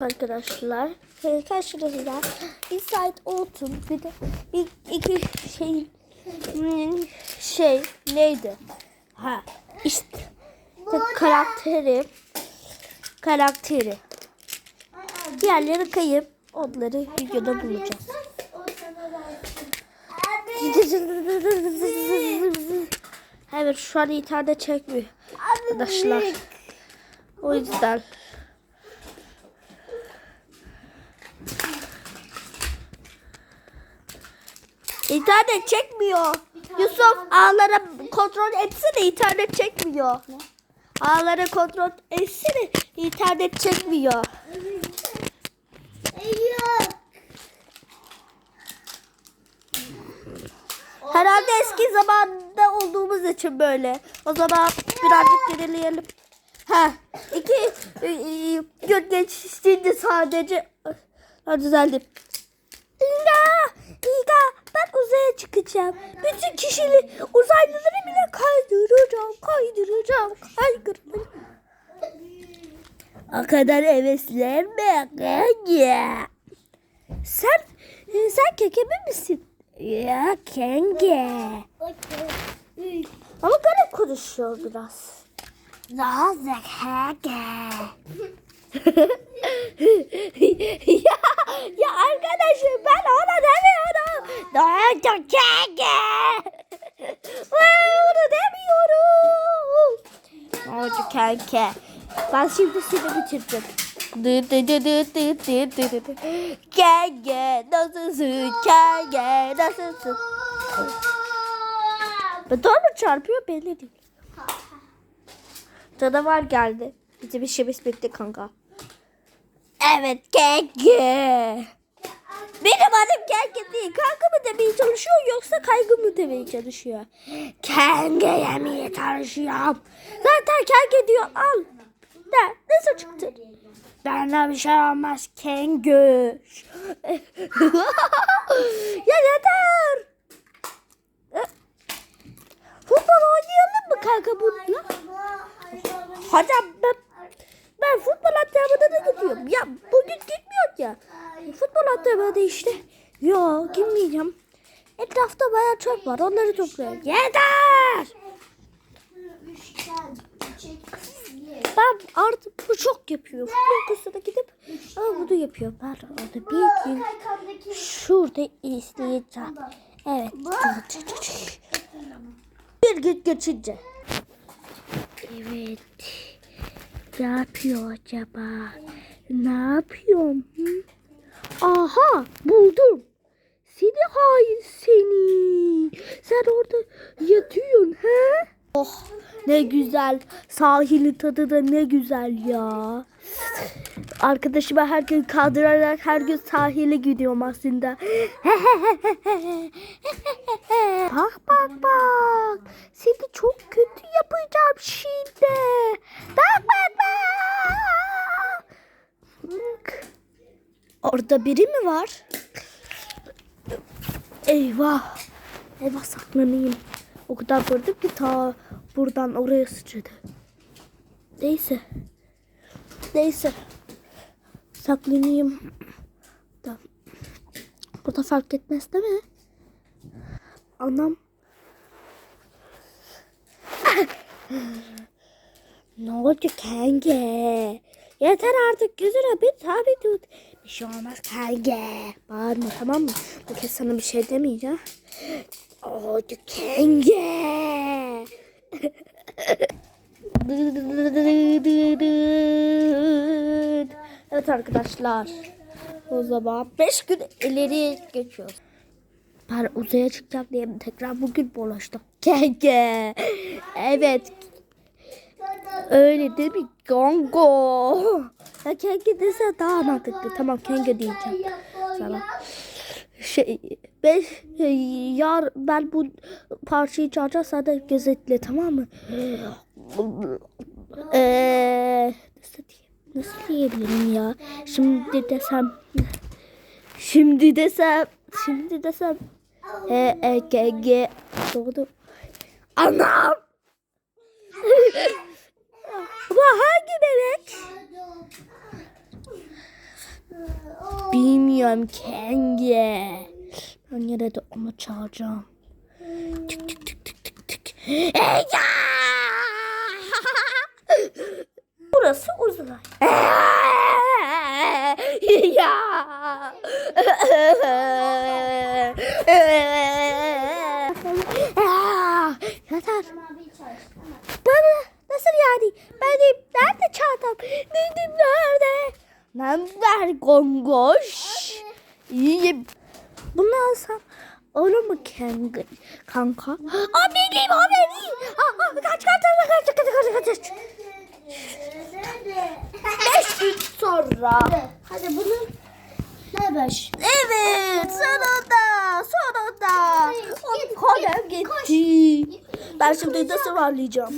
Arkadaşlar e, karşınızda Inside Autumn bir de bir, iki şey hmm, şey neydi? Ha işte karakteri karakteri diğerleri kayıp onları videoda bulacağız. Evet şu an internet çekmiyor arkadaşlar. O yüzden İnternet çekmiyor. Yusuf ağlara kontrol etsene internet çekmiyor. Ağlara kontrol etsene internet çekmiyor. Herhalde eski zamanda olduğumuz için böyle. O zaman birazcık gerileyelim. Ha, iki e, e, gün geçtiğinde sadece düzeldim. İga, İga ben uzaya çıkacağım. Bütün kişili uzaylıları bile kaydıracağım, kaydıracağım, kaydıracağım. O kadar heveslenme Kenge. Sen, e, sen kekeme misin? Ya Kenge. Ama garip konuşuyor biraz. Nazak Kenge. ya, ya arkadaşım çok kenge. Onu demiyorum. Onu kenge. Ben şimdi seni bitirdim. Kenge nasılsın? Kenge nasılsın? Beton mu çarpıyor belli değil. Canavar geldi. Bizim işimiz bitti kanka. Evet kenge. Benim adım kenge demeye çalışıyor? Kenge yemeye çalışıyorum. Zaten Kenge diyor al. Ne? Nasıl çıktı? Benden bir şey olmaz Kenge. ya yeter. Futbol oynayalım mı kanka bununla? Hocam ben, ben futbol antrenmanına gidiyorum. Ya bugün gitmiyorum ya. Futbol antrenmanı işte. Etrafta bayağı çöp var. Onları topluyorum. Yeter! Ben artık bu çok yapıyor. Kursuna gidip ama bunu yapıyor. Ben onu bir gün şurada izleyeceğim. Evet. Bir gün geçince. Evet. Ne yapıyor acaba? Ne yapıyorum? Aha buldum. Seni hain seni. Sen orada yatıyorsun he? Oh ne güzel. Sahilin tadı da ne güzel ya. Arkadaşıma her gün kaldırarak her gün sahile gidiyorum aslında. bak bak bak. Seni çok kötü yapacağım şimdi. Bak bak bak. Orada biri mi var? Eyvah. Eyvah saklanayım. O kadar gördüm ki ta buradan oraya sıçradı. Neyse. Neyse. Saklanayım. Da. Burada fark etmez değil mi? Anam. ne oldu kanka? Yeter artık gözüne bir tabi tut. Bir şey olmaz kanka. Bağırma tamam mı? Bu kez sana bir şey demeyeceğim. Oldu kanka. Evet arkadaşlar. O zaman 5 gün ileri geçiyoruz. Ben uzaya çıkacağım diye tekrar bugün dolaştım. Kenge. Evet. Öyle değil mi? Gongo. Ya kenge desen daha mantıklı. Tamam kenge diyeceğim sana. Şey, ben, yar ben bu parçayı çalacağım sen de gözetle tamam mı? Eee nasıl diyeyim? Nasıl diyebilirim ya? Şimdi desem Şimdi desem Şimdi desem E E G G Doğru Anam bilmiyorum Kenge. Ben yine de onu çağıracağım. Tık tık tık tık tık tık. Ey ya! Burası uzay. ya. Yeter. Bana nasıl yani? Benim nerede çantam? Benim nerede? Nerede gongoş? Yiyeyim. Bunu alsam olur mu kanka? kanka? Aa benim o benim. Aa, aa, kaç kaç kaç kaç kaç kaç kaç. Beş gün sonra. Hadi bunu ne beş? Evet sonunda sonunda. Kolem gitti. Ben şimdi nasıl varlayacağım?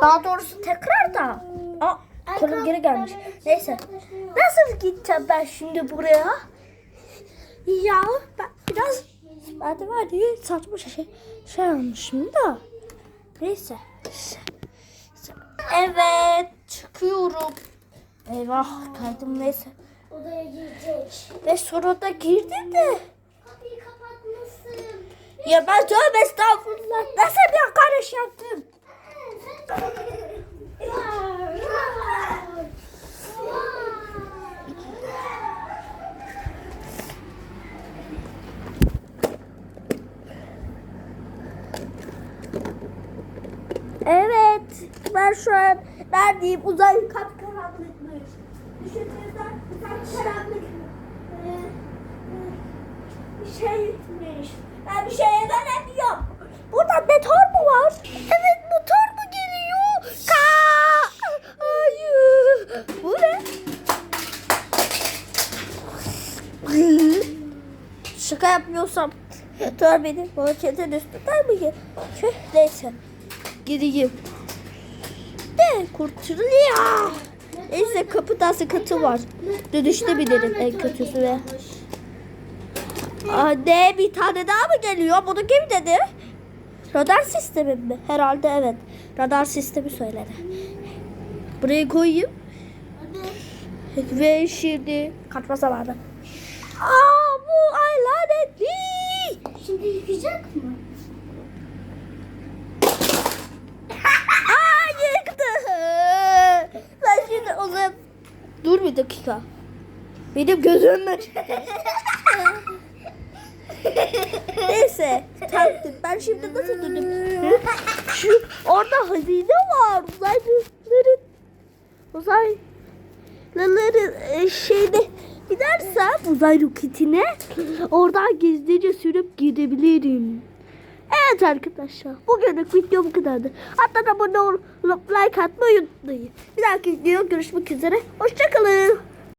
Daha doğrusu tekrar da. Aa, kolum geri gelmiş. Neyse. Nasıl gideceğim ben şimdi buraya? Ya ben biraz ben de var diye saçma şey şey almışım da. Neyse. Evet çıkıyorum. Eyvah kaydım neyse. Odaya girecek. Ve sonra da girdim de. Kapıyı kapatmışsın. Ya ben tövbe estağfurullah. Nasıl bir karış yaptım? Evet. An neredeyim? Uzay kapkaranlıkmış. Düşündüğümden uzay karanlık. Ee, e, bir şeymiş. Ben bir şeye dönemiyorum. Burada motor mu var? Evet motor mu geliyor? Ka Hayır. Bu ne? Şaka yapmıyorsam motor beni marketin üstünden mi Neyse. Gideyim. De kurtuluyor. Neyse kapıda sıkıntı var. Dönüşte binerim en kötüsü ve. Anne bir tane daha mı geliyor? Bunu kim dedi? Radar sistemi mi? Herhalde evet. Radar sistemi söyledi. Buraya koyayım. Ve şimdi kaçma zamanı. Aa bu ay lanetli. Şimdi yıkayacak mı? Aa yıktı. Ben şimdi o zaman... Dur bir dakika. Benim gözüm mü? Neyse. Taktım. Ben şimdi nasıl dönüp? Şu orada hazine var. Uzaylıların uzaylıların e, şeyde gidersem uzay roketine oradan gizlice sürüp gidebilirim. Evet arkadaşlar. Bugünlük video bu kadardı. Hatta abone olup like atmayı unutmayın. Bir dahaki videoda görüşmek üzere. Hoşçakalın.